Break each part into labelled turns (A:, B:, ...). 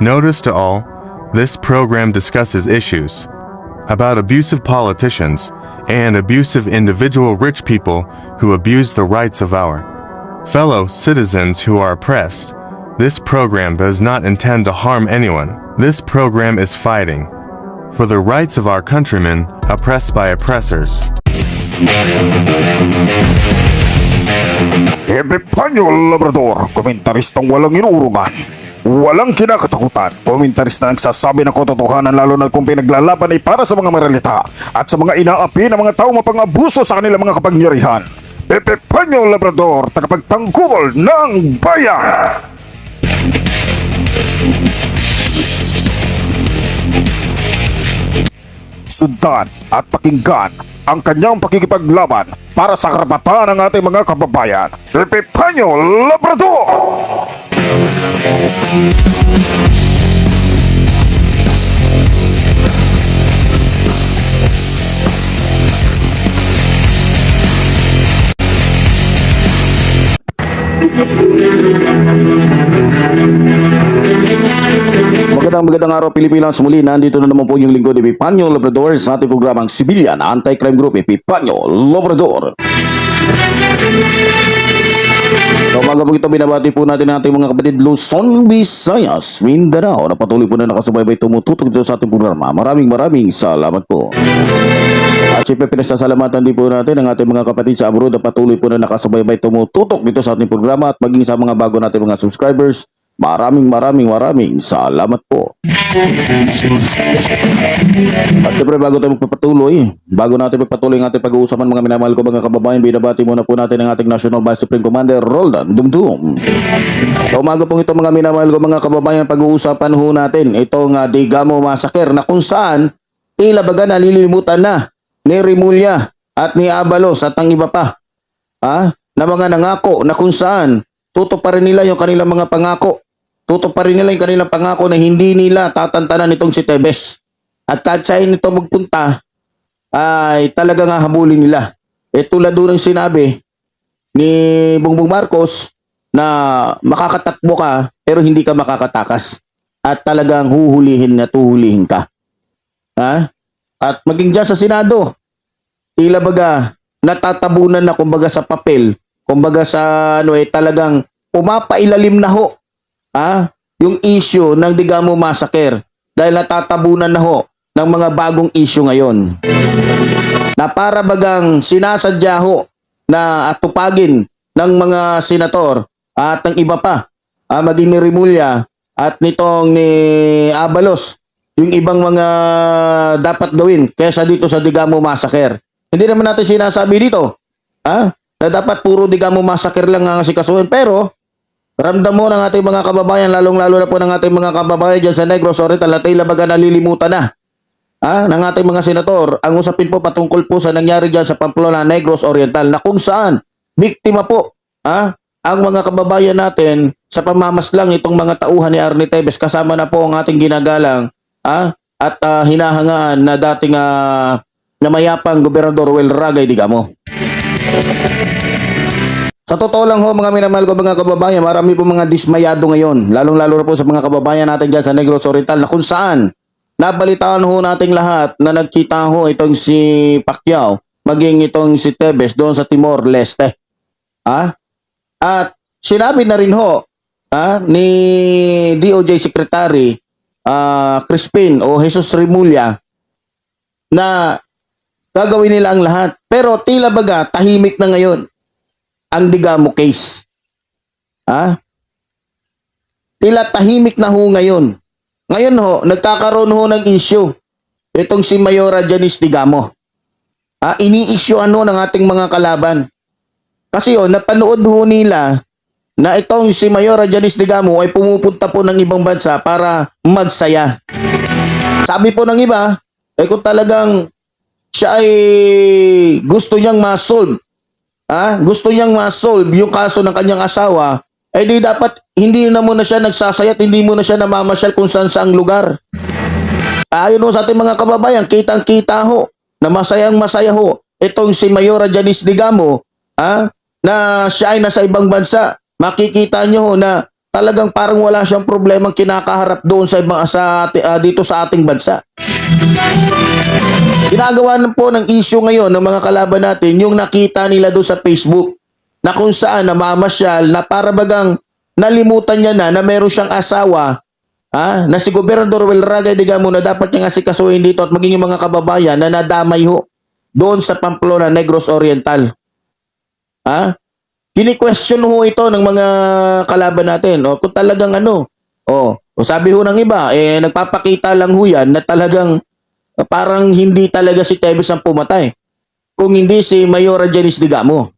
A: Notice to all, this program discusses issues about abusive politicians and abusive individual rich people who abuse the rights of our fellow citizens who are oppressed. This program does not intend to harm anyone. This program is fighting for the rights of our countrymen oppressed by oppressors.
B: Epipanyo Labrador, komentaristang walang inurungan. Walang kinakatakutan. Komentarista na nagsasabi ng katotohanan lalo na kung pinaglalaban ay para sa mga maralita at sa mga inaapi ng mga tao mapang-abuso sa kanilang mga kapangyarihan. Pepe Panyo Labrador, tagapagtanggol ng bayan! Sundan at pakinggan ang kanyang pakikipaglaban para sa karapatan ng ating mga kababayan. Pepe Panyo Labrador!
C: Magandang magandang araw Pilipinas. Muli nandito na naman po yung lingkod Epipanyo Labrador sa ating programang Civilian Anti-Crime Group Epipanyo Labrador. Sa umaga po ito, binabati po natin ang ating mga kapatid Luzon, Visayas, Mindanao na patuloy po na nakasubaybay tumututok dito sa ating programa. Maraming maraming salamat po. At siyempre pinasasalamatan din po natin ang ating mga kapatid sa abroad na patuloy po na nakasubaybay tumututok dito sa ating programa at maging sa mga bago nating mga subscribers. Maraming maraming maraming salamat po. At siyempre bago tayo magpapatuloy, bago natin magpatuloy ang ating pag-uusapan mga minamahal ko mga kababayan, binabati muna po natin ang ating National Vice Supreme Commander Roldan Dumdum. Sa umaga pong ito mga minamahal ko mga kababayan, pag-uusapan ho natin itong uh, Digamo Massacre na kung saan tila baga nalilimutan na ni Rimulya at ni Abalos at ang iba pa ha, na mga nangako na kung saan tutuparin nila yung kanilang mga pangako. Tutuparin nila yung kanilang pangako na hindi nila tatantanan itong si Tebes. At kahit saan ito magpunta, ay talagang hahabulin nila. E tulad doon ng sinabi ni Bongbong Marcos na makakatakbo ka pero hindi ka makakatakas. At talagang huhulihin at huhulihin ka. Ha? At maging dyan sa Senado, tila baga natatabunan na kumbaga sa papel, kumbaga sa ano eh talagang pumapailalim na ho ha, yung issue ng Digamo Massacre dahil natatabunan na ho ng mga bagong issue ngayon. Na para bagang sinasadya ho na atupagin ng mga senator at ng iba pa, ah, maging ni Rimulya at nitong ni Abalos, yung ibang mga dapat gawin kesa dito sa Digamo Massacre. Hindi naman natin sinasabi dito, ha, na dapat puro Digamo Massacre lang ang sikasuhin, pero Ramdam mo ng ating mga kababayan, lalong-lalo na po ng ating mga kababayan dyan sa Negros. Oriental na tila baga nalilimutan na. Ah, ng ating mga senator. Ang usapin po patungkol po sa nangyari dyan sa Pamplona, Negros Oriental na kung saan biktima po ah, ang mga kababayan natin sa pamamaslang itong mga tauhan ni Arnie Tevez. Kasama na po ang ating ginagalang ah, at ah, hinahangaan na dating ah, namayapang Gobernador Wel Ragay Digamo. Sa totoo lang ho mga minamahal ko mga kababayan, marami po mga dismayado ngayon. Lalong-lalo na po sa mga kababayan natin dyan sa Negros Oriental na kung saan nabalitaan ho nating lahat na nagkita ho itong si Pacquiao maging itong si Tebes doon sa Timor Leste. Ha? At sinabi na rin ho ha, ni DOJ Secretary ah, Crispin o Jesus Rimulya na gagawin nila ang lahat. Pero tila baga tahimik na ngayon ang Digamo case. Ha? Tila tahimik na ho ngayon. Ngayon ho, nagkakaroon ho ng issue. Itong si Mayora Janice Digamo. Ha? Ini-issue ano ng ating mga kalaban. Kasi oh, napanood ho nila na itong si Mayora Janice Digamo ay pumupunta po ng ibang bansa para magsaya. Sabi po ng iba, eh kung talagang siya ay gusto niyang ma-solve ah, gusto niyang ma-solve yung kaso ng kanyang asawa, eh di dapat hindi na muna siya nagsasayat, hindi muna siya namamasyal kung saan saang lugar. Ayon ho sa ating mga kababayan, kitang-kita ho na masayang masaya ho itong si Mayora Janice Digamo ah, na siya ay nasa ibang bansa. Makikita nyo ho na talagang parang wala siyang problemang kinakaharap doon sa ibang sa ah, dito sa ating bansa. Ginagawa na po ng issue ngayon ng mga kalaban natin yung nakita nila doon sa Facebook na kung saan namamasyal na para bagang nalimutan niya na na meron siyang asawa ha, na si Gobernador Wilraga Digamo na dapat niyang asikasuhin dito at maging yung mga kababayan na nadamay ho doon sa Pamplona, Negros Oriental. Ha? Kini-question ho ito ng mga kalaban natin. O, kung talagang ano, o, o sabi ho ng iba, eh, nagpapakita lang ho yan na talagang parang hindi talaga si Tevez ang pumatay. Kung hindi si Mayora Janice Digamo.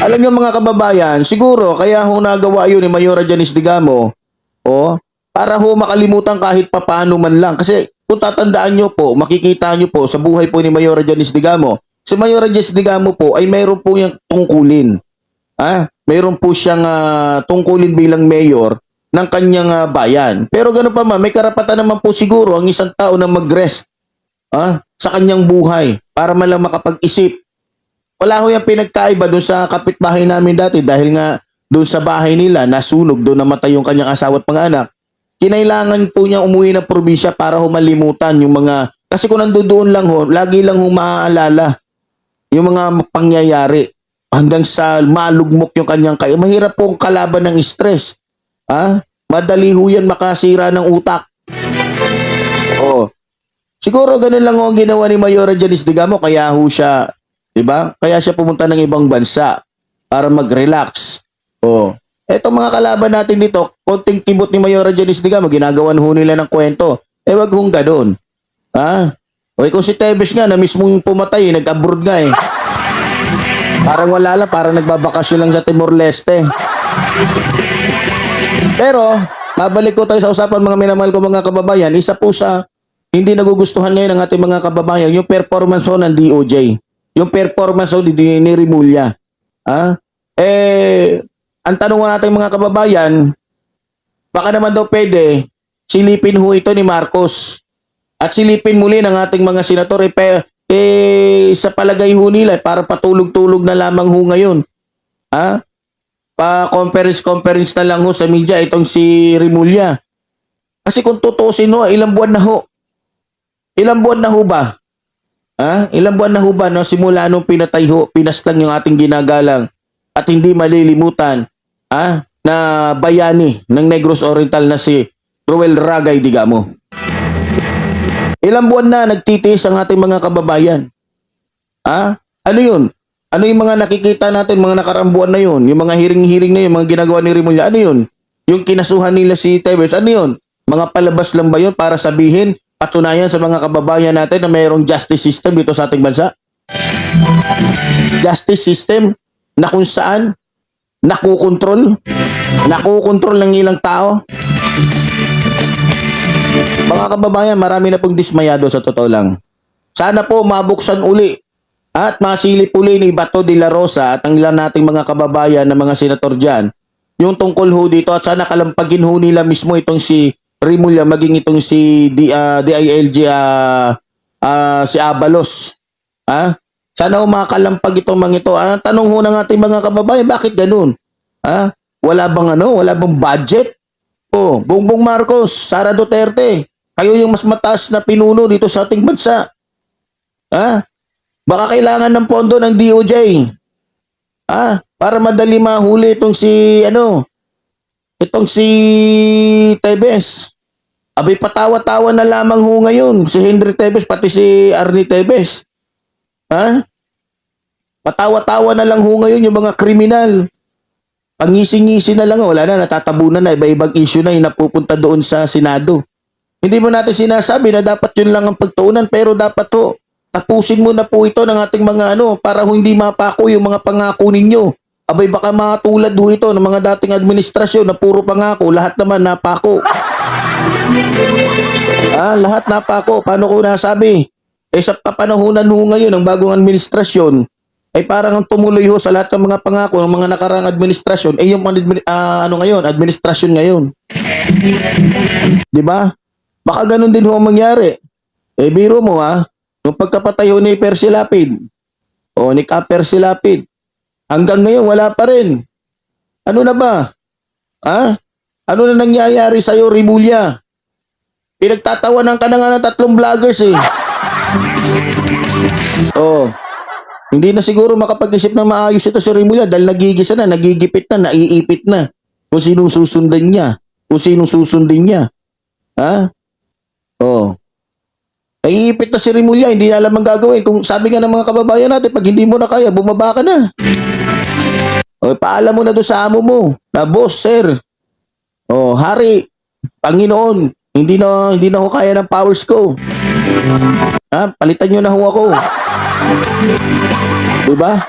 C: Alam niyo mga kababayan, siguro kaya ho nagawa yun ni Mayora Janice Digamo, o, para ho makalimutan kahit papaano man lang. Kasi kung tatandaan nyo po, makikita nyo po sa buhay po ni Mayora Janice Digamo, si Mayora Janice Digamo po ay mayroon po yung tungkulin. Ah, mayroon po siyang ah, tungkulin bilang mayor ng kanyang ah, bayan. Pero gano'n pa man, may karapatan naman po siguro ang isang tao na mag-rest ah, sa kanyang buhay para man lang makapag-isip. Wala ho yung pinagkaiba doon sa kapitbahay namin dati dahil nga doon sa bahay nila nasunog, doon namatay yung kanyang asawa at panganak. Kinailangan po niya umuwi ng probinsya para humalimutan yung mga kasi kung nandoon lang ho, lagi lang ho maaalala yung mga pangyayari hanggang sa malugmok yung kanyang kaya. Mahirap pong kalaban ng stress. Ha? Madali ho yan makasira ng utak. Oh. Siguro ganun lang ho ang ginawa ni Mayora Janice Digamo kaya ho siya, 'di ba? Kaya siya pumunta ng ibang bansa para mag-relax. Oh. Eto mga kalaban natin dito, konting kibot ni Mayora Janice Digamo, ginagawan ho nila ng kwento. Eh wag hong ganun. Ha? O kung si Tevez nga na mismong pumatay, eh, nag-abroad nga eh. Parang wala lang, parang nagbabakasyon lang sa Timor-Leste. Pero, babalik ko tayo sa usapan mga minamahal ko mga kababayan, isa po sa hindi nagugustuhan ngayon ng ating mga kababayan, yung performance ho ng DOJ. Yung performance ho ni, ni Rimulya. Ah? Eh, ang tanong natin mga kababayan, baka naman daw pwede, silipin ho ito ni Marcos. At silipin muli ng ating mga senator, eh, eh sa palagay ho nila, eh, para patulog-tulog na lamang ho ngayon. Ha? Pa-conference-conference na lang ho sa media itong si Rimulya. Kasi kung tutusin ho, ilang buwan na ho. Ilang buwan na ho ba? Ha? Ilang buwan na ho ba no? simula nung pinatay ho, pinaslang yung ating ginagalang at hindi malilimutan ha? na bayani ng Negros Oriental na si Ruel Ragay Digamo. Ilang buwan na nagtitiis ang ating mga kababayan. Ha? Ano yun? Ano yung mga nakikita natin, mga nakarambuan na yun? Yung mga hiring-hiring na yun, mga ginagawa ni Rimulya, ano yun? Yung kinasuhan nila si Tevez, ano yun? Mga palabas lang ba yun para sabihin, patunayan sa mga kababayan natin na mayroong justice system dito sa ating bansa? Justice system na kung saan nakukontrol, nakukontrol ng ilang tao, mga kababayan, marami na pong dismayado sa totoo lang. Sana po mabuksan uli at masilip uli ni Bato de la Rosa at ang ilan nating mga kababayan na mga senator dyan yung tungkol ho dito at sana kalampagin ho nila mismo itong si Rimulya maging itong si D, ah, DILG ah, ah, si Abalos. Ha? Sana ho makakalampag itong mga ito. Ah, tanong ho ng ating mga kababayan, bakit ganun? Ha? Wala bang ano? Wala bang budget? Oh, Bongbong Marcos, Sara Duterte, kayo yung mas mataas na pinuno dito sa ating bansa. Ha? Baka kailangan ng pondo ng DOJ. Ha? Para madali mahuli itong si, ano, itong si Tebes. Abay, patawa-tawa na lamang ho ngayon. Si Henry Tebes, pati si Arnie Tebes. Ha? Patawa-tawa na lang ho ngayon yung mga kriminal. Pangisi-ngisi na lang, wala na, natatabunan na, iba-ibang issue na yung napupunta doon sa Senado. Hindi mo natin sinasabi na dapat yun lang ang pagtuunan, pero dapat to, tapusin mo na po ito ng ating mga ano, para hindi mapako yung mga pangako ninyo. Abay baka matulad ho ito ng mga dating administrasyon na puro pangako, lahat naman napako. Ah, lahat napako. Paano ko nasabi? Eh sa kapanahunan ho ngayon ng bagong administrasyon, ay parang ang tumuloy ho sa lahat ng mga pangako ng mga nakarang administrasyon, eh yung ah, ano ngayon, administrasyon ngayon. 'Di ba? Baka ganun din ho ang mangyari. Eh biro mo ha, nung pagkapatay ni Percy Lapid, o ni Ka Percy Lapid, hanggang ngayon wala pa rin. Ano na ba? Ha? Ano na nangyayari sa'yo, Rimulya? Pinagtatawanan ka na nga ng tatlong vloggers eh. Oh. Hindi na siguro makapag-isip ng maayos ito si Rimulya dahil nagigisa na, nagigipit na, naiipit na. Kung sinong susundan niya. Kung sinong susundin niya. Ha? Oh. Naiipit na si Rimulya, hindi na alam ang gagawin. Kung sabi nga ng mga kababayan natin, pag hindi mo na kaya, bumaba ka na. O, paalam mo na doon sa amo mo. Na, boss, sir. O, hari, Panginoon, hindi na, hindi na ako kaya ng powers ko. Ha? Palitan nyo na ho ako. Diba?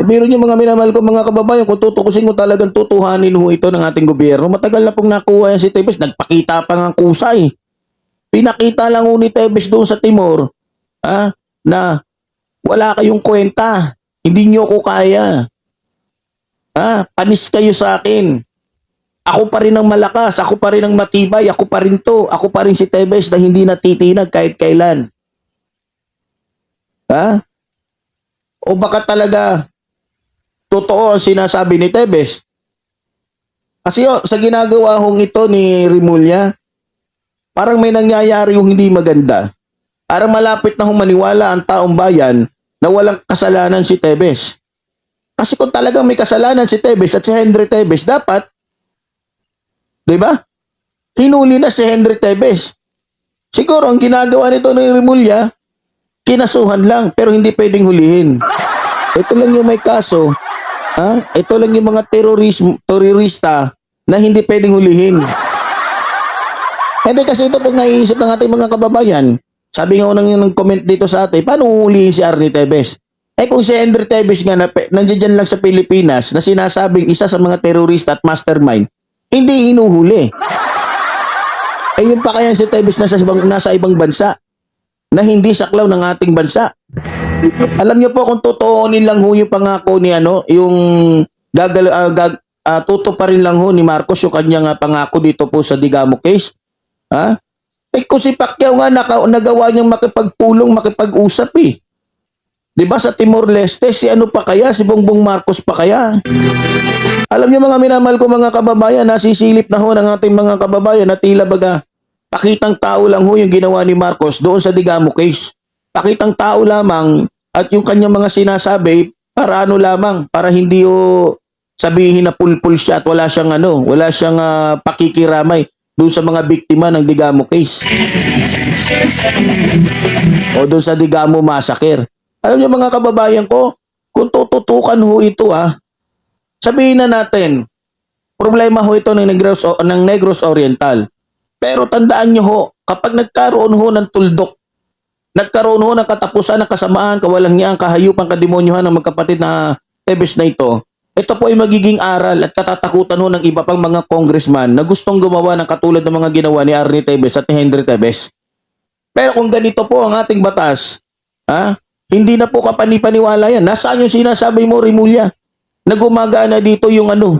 C: E, meron yung mga minamahal ko mga kababayan, kung tutukusin mo talagang tutuhanin ho ito ng ating gobyerno, matagal na pong nakuha yan si Tebes, nagpakita pa ng kusay. Pinakita lang ni Tebes doon sa Timor, ha, na wala kayong kwenta. Hindi nyo ko kaya. Ha? Panis kayo sa akin. Ako pa rin ang malakas, ako pa rin ang matibay, ako pa rin to, ako pa rin si Tebes na hindi natitinag kahit kailan. Ha? O baka talaga totoo ang sinasabi ni Tebes? Kasi oh, sa ginagawa hong ito ni Rimulya, parang may nangyayari yung hindi maganda. Parang malapit na humaniwala ang taong bayan na walang kasalanan si Tebes. Kasi kung talagang may kasalanan si Tebes at si Henry Tebes, dapat, di ba? Hinuli na si Henry Tebes. Siguro ang ginagawa nito ni Rimulya, kinasuhan lang pero hindi pwedeng hulihin. Ito lang yung may kaso. Ha? Ito lang yung mga terorism, terorista na hindi pwedeng hulihin. Hindi kasi ito pag naiisip ng ating mga kababayan, sabi nga unang yung comment dito sa atin, paano huhulihin si Arnie Tevez? Eh kung si Henry Tevez nga na, nandiyan lang sa Pilipinas na sinasabing isa sa mga terorista at mastermind, hindi hinuhuli. Eh yung pa kaya si Tevez nasa nasa ibang bansa na hindi saklaw ng ating bansa. Alam niyo po kung totoonin lang ho yung pangako ni ano, yung gagal uh, gag, ah, tuto pa rin lang ho ni Marcos yung kanyang ah, pangako dito po sa Digamo case. Ha? Eh kung si Pacquiao nga naka, nagawa niyang makipagpulong, makipag-usap eh. 'Di ba sa Timor Leste si ano pa kaya si Bongbong Marcos pa kaya? Alam niyo mga minamahal ko mga kababayan, nasisilip na ho ng ating mga kababayan na tila baga pakitang tao lang ho yung ginawa ni Marcos doon sa Digamo case. Pakitang tao lamang at yung kanyang mga sinasabi para ano lamang, para hindi o sabihin na pulpul siya at wala siyang ano, wala siyang ah, pakikiramay doon sa mga biktima ng Digamo case. o doon sa Digamo massacre. Alam niyo mga kababayan ko, kung tututukan ho ito ha, sabihin na natin, problema ho ito ng Negros, ng Negros Oriental. Pero tandaan niyo ho, kapag nagkaroon ho ng tuldok, nagkaroon ho ng katapusan ng kasamaan, kawalang niya, kahayupan, kademonyohan ng magkapatid na Tebes na ito, ito po ay magiging aral at katatakutan ho ng iba pang mga congressman na gustong gumawa ng katulad ng mga ginawa ni Arnie Tebes at ni Henry Tebes. Pero kung ganito po ang ating batas, ha, hindi na po kapanipaniwala yan. Nasaan yung sinasabi mo, Rimulya? Na gumagana dito yung ano,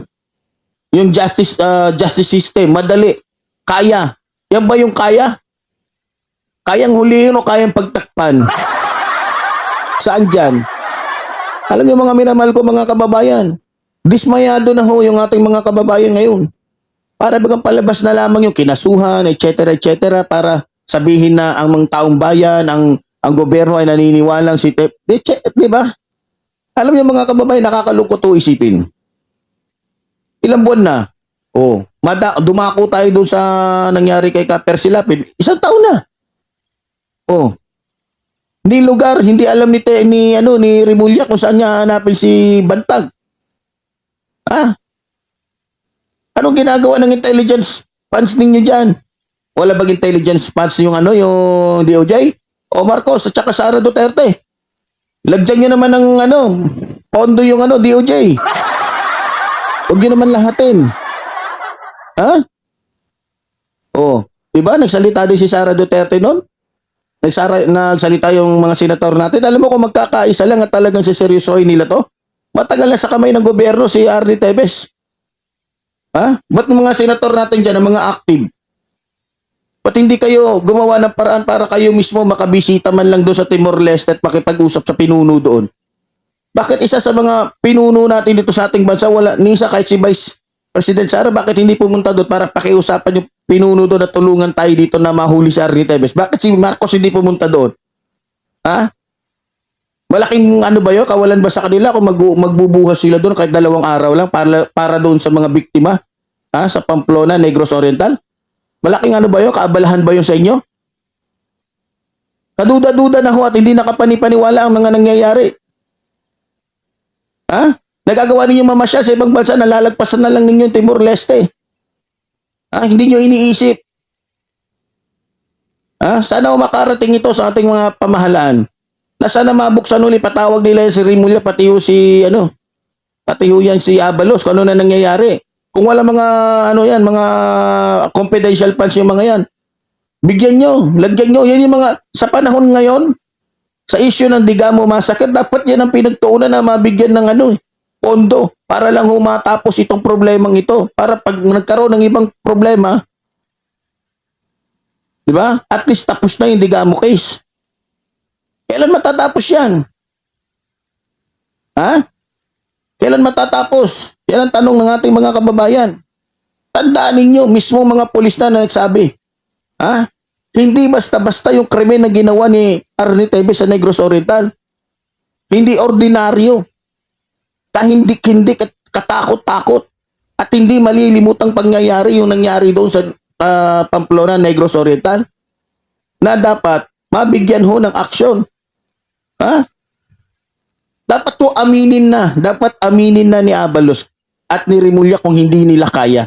C: yung justice ah, justice system, madali, kaya. Yan ba yung kaya? Kayang hulihin o kayang pagtakpan? Saan dyan? Alam niyo mga minamahal ko mga kababayan, dismayado na ho yung ating mga kababayan ngayon. Para bagang palabas na lamang yung kinasuhan, etc. etc. para sabihin na ang mga taong bayan, ang ang gobyerno ay naniniwalang si Tep. Di, di ba? Alam niyo mga kababayan, nakakalungkot to isipin. Ilang buwan na? Oh, mada, dumako tayo doon sa nangyari kay Kaper Silapid. Isang taon na. Oh, hindi lugar, hindi alam ni te, ni ano ni Rimulya kung saan niya hanapin si Bantag. Ha? Anong ginagawa ng intelligence funds ninyo diyan? Wala bang intelligence funds yung ano, yung DOJ? O Marcos at saka Sara Duterte. Lagyan niyo naman ng ano, pondo yung ano, DOJ. Huwag niyo naman lahatin. Ha? Oh, di ba nagsalita din si Sara Duterte noon? nagsara, nagsalita yung mga senator natin. Alam mo kung magkakaisa lang at talagang siseryosohin nila to? Matagal na sa kamay ng gobyerno si Arnie Tevez. Ha? Ba't mga senator natin dyan, ang mga active? Ba't hindi kayo gumawa ng paraan para kayo mismo makabisita man lang doon sa Timor Leste at makipag-usap sa pinuno doon? Bakit isa sa mga pinuno natin dito sa ating bansa, wala, ni isa kahit si Vice, President Sara, bakit hindi pumunta doon para pakiusapan yung pinuno doon at tulungan tayo dito na mahuli si Arnie Tevez? Bakit si Marcos hindi pumunta doon? Ha? Malaking ano ba yun? Kawalan ba sa kanila kung mag magbubuhas sila doon kahit dalawang araw lang para, para doon sa mga biktima? Ha? Sa Pamplona, Negros Oriental? Malaking ano ba yun? Kaabalahan ba yun sa inyo? Kaduda-duda na ho at hindi nakapanipaniwala ang mga nangyayari. Ha? Nagagawa ninyo mamasyal sa ibang bansa, nalalagpasan na lang ninyo yung Timor-Leste. Ha? Hindi nyo iniisip. Ha? Sana makarating ito sa ating mga pamahalaan. Na sana mabuksan uli, patawag nila si Rimulya, pati ho si, ano, pati ho yan si Abalos, kung ano na nangyayari. Kung wala mga, ano yan, mga confidential funds yung mga yan, bigyan nyo, lagyan nyo. Yan yung mga, sa panahon ngayon, sa issue ng Digamo Massacre, dapat yan ang pinagtuunan na mabigyan ng ano, eh, pondo para lang humatapos itong problemang ito. Para pag nagkaroon ng ibang problema, di ba? At least tapos na yung Digamo case. Kailan matatapos yan? Ha? Kailan matatapos? Yan ang tanong ng ating mga kababayan. Tandaan ninyo, mismo mga pulis na, na nagsabi, ha? Hindi basta-basta yung krimen na ginawa ni Arnie Tevez sa Negros Oriental. Hindi ordinaryo. Kahindik-hindik at katakot-takot. At hindi malilimutang pangyayari yung nangyari doon sa ah, Pamplona, Negros Oriental. Na dapat mabigyan ho ng aksyon. Ha? Dapat to aminin na. Dapat aminin na ni Abalos at ni Rimulya kung hindi nila kaya.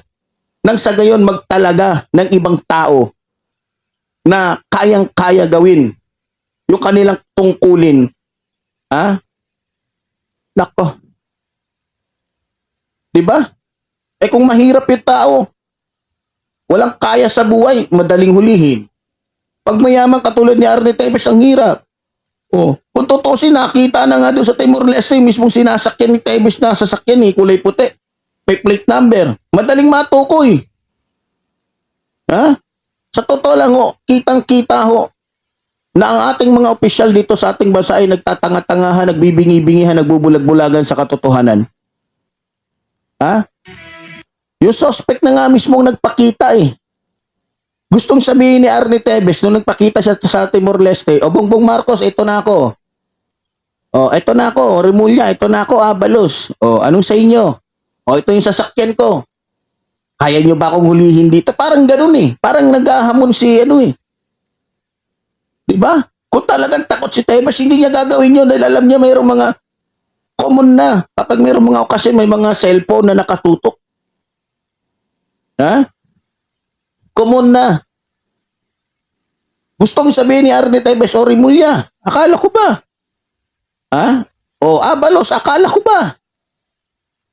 C: Nang sa gayon magtalaga ng ibang tao na kayang-kaya gawin yung kanilang tungkulin. Ha? Nako. 'Di ba? Eh kung mahirap yung tao, walang kaya sa buhay, madaling hulihin. Pag mayaman katulad ni Arne Tevez, ang hirap. Oh, kung tutusin, nakita na nga doon sa Timor-Leste, mismong sinasakyan ni Tevez na sasakyan eh, kulay puti. May plate number. Madaling matukoy. Ha? Sa totoo lang ho, kitang-kita ho, na ang ating mga opisyal dito sa ating bansa ay nagtatanga-tangahan, nagbibingi-bingihan, nagbubulag-bulagan sa katotohanan. Ha? Yung suspect na nga mismong nagpakita eh. Gustong sabihin ni Arnie Tevez nung nagpakita siya sa Timor-Leste, o Bongbong Marcos, ito na ako. O, ito na ako, Remulla, ito na ako, Abalos. O, anong sa inyo? O, ito yung sasakyan ko. Kaya nyo ba akong hulihin dito? Parang ganun eh. Parang naghahamon si ano eh. Di ba? Kung talagang takot si Tebas, hindi niya gagawin yun dahil alam niya mayroong mga common na. Kapag mayroong mga okasyon, may mga cellphone na nakatutok. Ha? Common na. Gustong sabihin ni Arne Tebes, sorry Mulya, akala ko ba? Ha? O Abalos, akala ko ba?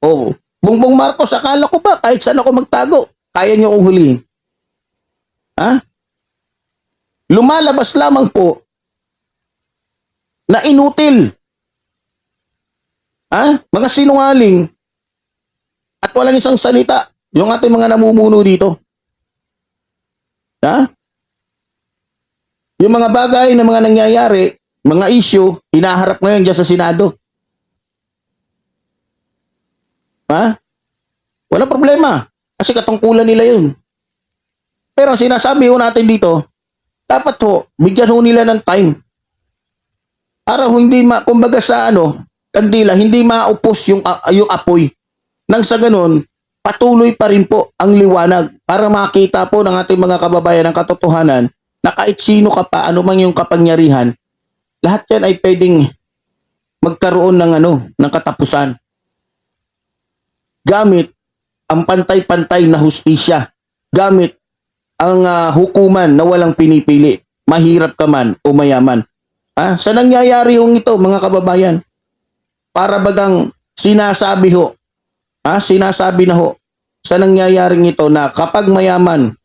C: O Bongbong Marcos, akala ko ba? Kahit saan ako magtago, kaya niyo kong hulihin. Ha? Lumalabas lamang po na inutil. Ha? Mga sinungaling at walang isang salita yung ating mga namumuno dito. Ha? Yung mga bagay na mga nangyayari, mga issue, hinaharap ngayon dyan sa Senado. Ha? Wala problema. Kasi katungkulan nila yun. Pero ang sinasabi ho natin dito, dapat ho, bigyan ho nila ng time. Para ho hindi ma, kumbaga sa ano, kandila, hindi maupos yung, ah, yung apoy. Nang sa ganun, patuloy pa rin po ang liwanag para makita po ng ating mga kababayan ang katotohanan na kahit sino ka pa, ano man yung kapangyarihan, lahat yan ay pwedeng magkaroon ng ano, ng katapusan. Gamit ang pantay-pantay na hustisya. Gamit ang ah, hukuman na walang pinipili. Mahirap ka man o mayaman. Ha? Sa nangyayari yung ito, mga kababayan? Para bagang sinasabi ho, ha? sinasabi na ho, sa nangyayaring ito na kapag mayaman,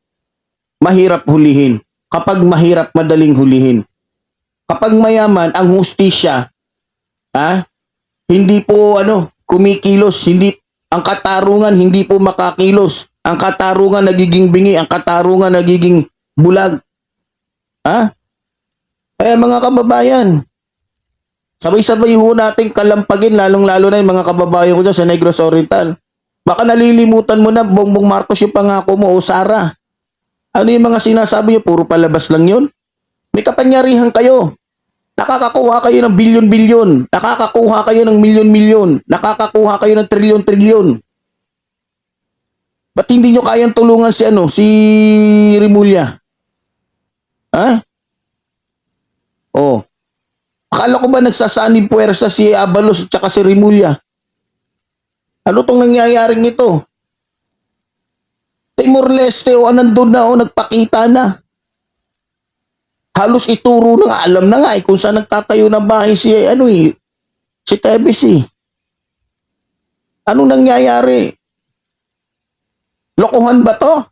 C: mahirap hulihin. Kapag mahirap, madaling hulihin. Kapag mayaman, ang hustisya, ha? hindi po ano, kumikilos, hindi ang katarungan hindi po makakilos. Ang katarungan nagiging bingi, ang katarungan nagiging bulag. Ha? Kaya mga kababayan, sabay-sabay ho natin kalampagin, lalong-lalo na yung mga kababayan ko dyan sa Negros Oriental. Baka nalilimutan mo na Bongbong Marcos yung pangako mo o Sara. Ano yung mga sinasabi niyo? Puro palabas lang yun? May kapangyarihan kayo. Nakakakuha kayo ng bilyon-bilyon. Nakakakuha kayo ng milyon-milyon. Nakakakuha kayo ng trilyon-trilyon. Ba't hindi nyo kayang tulungan si ano, si Rimulya? Ha? Oh. Akala ko ba nagsasanib puwersa si Abalos at si Rimulya? Ano tong nangyayaring ito? Timor Leste o nandun na o nagpakita na. Halos ituro na nga, alam na nga eh kung saan nagtatayo ng bahay si ano eh, si Tebes eh. Ano nangyayari? Lokohan ba to?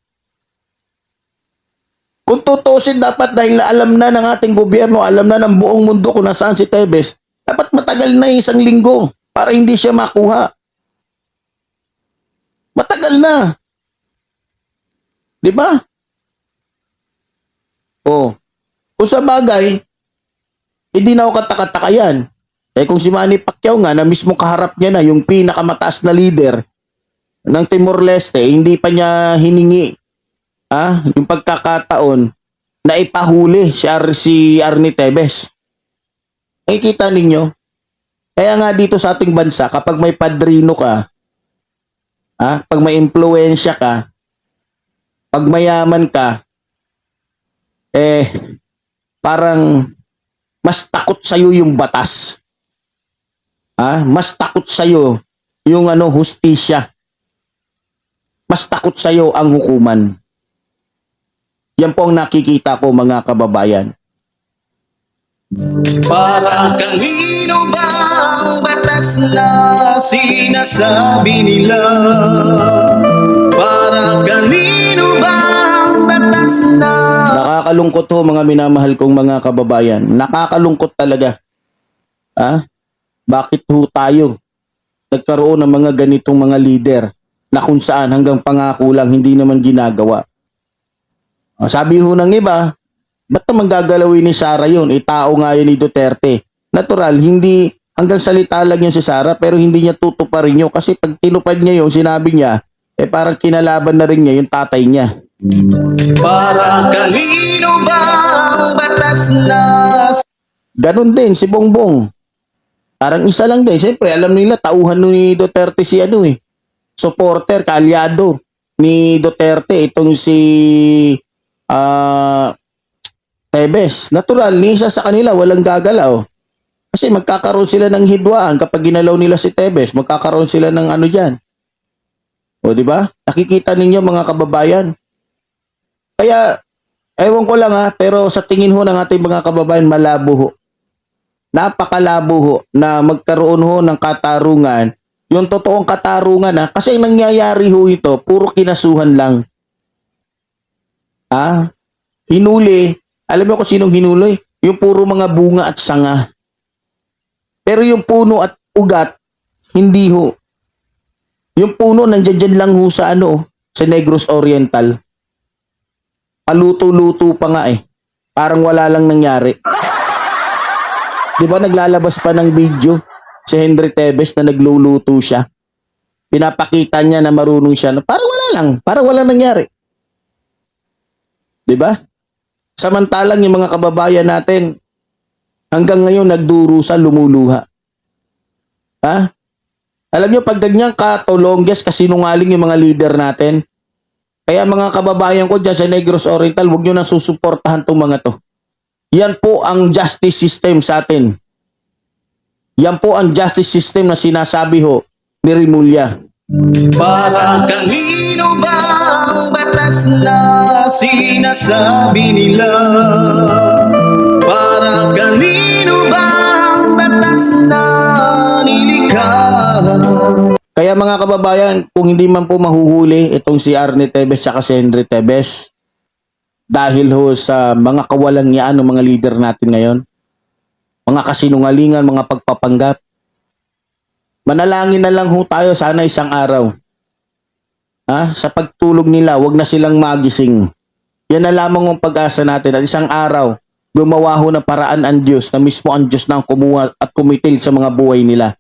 C: Kung tutusin dapat dahil alam na ng ating gobyerno, alam na ng buong mundo kung nasaan si Tebes, dapat matagal na isang linggo para hindi siya makuha. Matagal na. Di ba? Oh. Kung sa bagay, hindi na ako katakataka yan. Eh kung si Manny Pacquiao nga na mismo kaharap niya na yung pinakamataas na leader ng Timor-Leste, hindi pa niya hiningi ah, yung pagkakataon na ipahuli si, Ar si Arnie Tebes. Nakikita ninyo? Kaya nga dito sa ating bansa, kapag may padrino ka, ah, pag may impluensya ka, pag mayaman ka, eh, parang mas takot sa'yo yung batas. Ah, mas takot sa'yo yung ano, hustisya. Mas takot sa'yo ang hukuman. Yan po ang nakikita ko mga kababayan.
D: Para kanino ba ang batas na sinasabi nila? Para kanino ba ang batas na
C: Nakakalungkot ho mga minamahal kong mga kababayan. Nakakalungkot talaga. Ha? Bakit ho tayo nagkaroon ng mga ganitong mga leader na kung saan hanggang pangako lang hindi naman ginagawa? Sabi ho ng iba, ba't naman gagalawin ni Sara yun? Eh, tao nga yun ni Duterte. Natural, hindi, hanggang salita lang yun si Sara, pero hindi niya tutuparin yun. Kasi pag tinupad niya yun, sinabi niya, eh parang kinalaban na rin niya yung tatay niya.
D: Para kanino ba ang batas na
C: Ganon din si Bongbong. Parang isa lang din. Siyempre, alam nila, tauhan ni Duterte si ano eh. Supporter, kaalyado ni Duterte. Itong si ah Tebes. Natural, ni sa kanila, walang gagalaw. Kasi magkakaroon sila ng hidwaan kapag ginalaw nila si Tebes. Magkakaroon sila ng ano dyan. O, di ba? Nakikita ninyo mga kababayan. Kaya, ewan ko lang ha, pero sa tingin ho ng ating mga kababayan, malabo ho napakalabo ho na magkaroon ho ng katarungan, yung totoong katarungan ha, kasi ang nangyayari ho ito, puro kinasuhan lang. Ha? Hinuli, alam mo kung sinong hinuli? Yung puro mga bunga at sanga. Pero yung puno at ugat, hindi ho. Yung puno nandiyan dyan lang ho sa ano, sa Negros Oriental. Paluto-luto pa nga eh. Parang wala lang nangyari. Di ba naglalabas pa ng video si Henry Tebes na nagluluto siya? Pinapakita niya na marunong siya. Parang wala lang. Parang wala nangyari. Di ba? Samantalang yung mga kababayan natin, hanggang ngayon nagdurusa, lumuluha. Ha? Alam nyo, pag ganyan ka, to longest, kasinungaling yung mga leader natin. Kaya mga kababayan ko dyan sa Negros Oriental, huwag nyo na susuportahan tong mga to. Yan po ang justice system sa atin. Yan po ang justice system na sinasabi ho ni Rimulya.
D: Para kanino ba ang batas na sinasabi nila? Para kanino ba ang batas na nilikha?
C: Kaya mga kababayan, kung hindi man po mahuhuli itong si Arne Tebes at si Henry Tebes, dahil ho sa mga kawalang yaan ng mga leader natin ngayon, mga kasinungalingan, mga pagpapanggap, manalangin na lang ho tayo sana isang araw. Ha? Sa pagtulog nila, wag na silang magising. Yan na lamang ang pag-asa natin at isang araw, gumawa ho ng paraan ang Diyos na mismo ang Diyos na ang kumuha at kumitil sa mga buhay nila.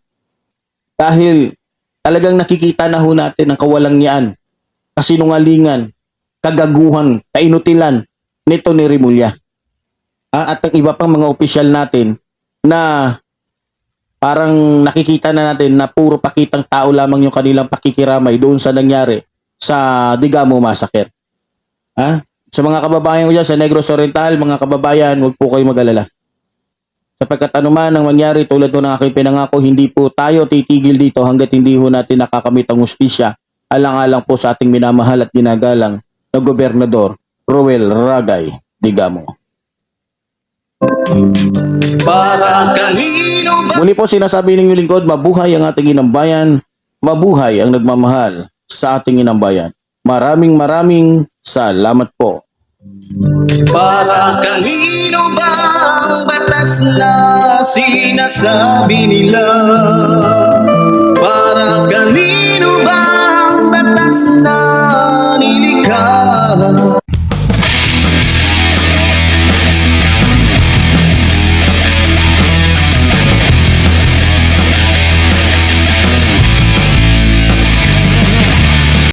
C: Dahil talagang nakikita na ho natin ang kawalangyaan, kasinungalingan, kagaguhan, kainutilan nito ni Rimulya. Ah, at ang iba pang mga opisyal natin na parang nakikita na natin na puro pakitang tao lamang yung kanilang pakikiramay doon sa nangyari sa Digamo Massacre. Ha? Sa mga kababayan ko dyan, sa Negros Oriental, mga kababayan, huwag po kayo mag-alala. Sapagkat anuman ang mangyari tulad po ng aking pinangako, hindi po tayo titigil dito hanggat hindi ho natin nakakamit ang hustisya. Alang-alang po sa ating minamahal at ginagalang na Gobernador Roel Ragay Digamo.
D: Para kanino ba
C: Muli po sinasabi ng inyong lingkod, mabuhay ang ating inambayan, mabuhay ang nagmamahal sa ating inambayan. Maraming maraming salamat po.
D: Para kanino ba ang batas na sinasabi nila? Para kanino ba ang batas na nilikha?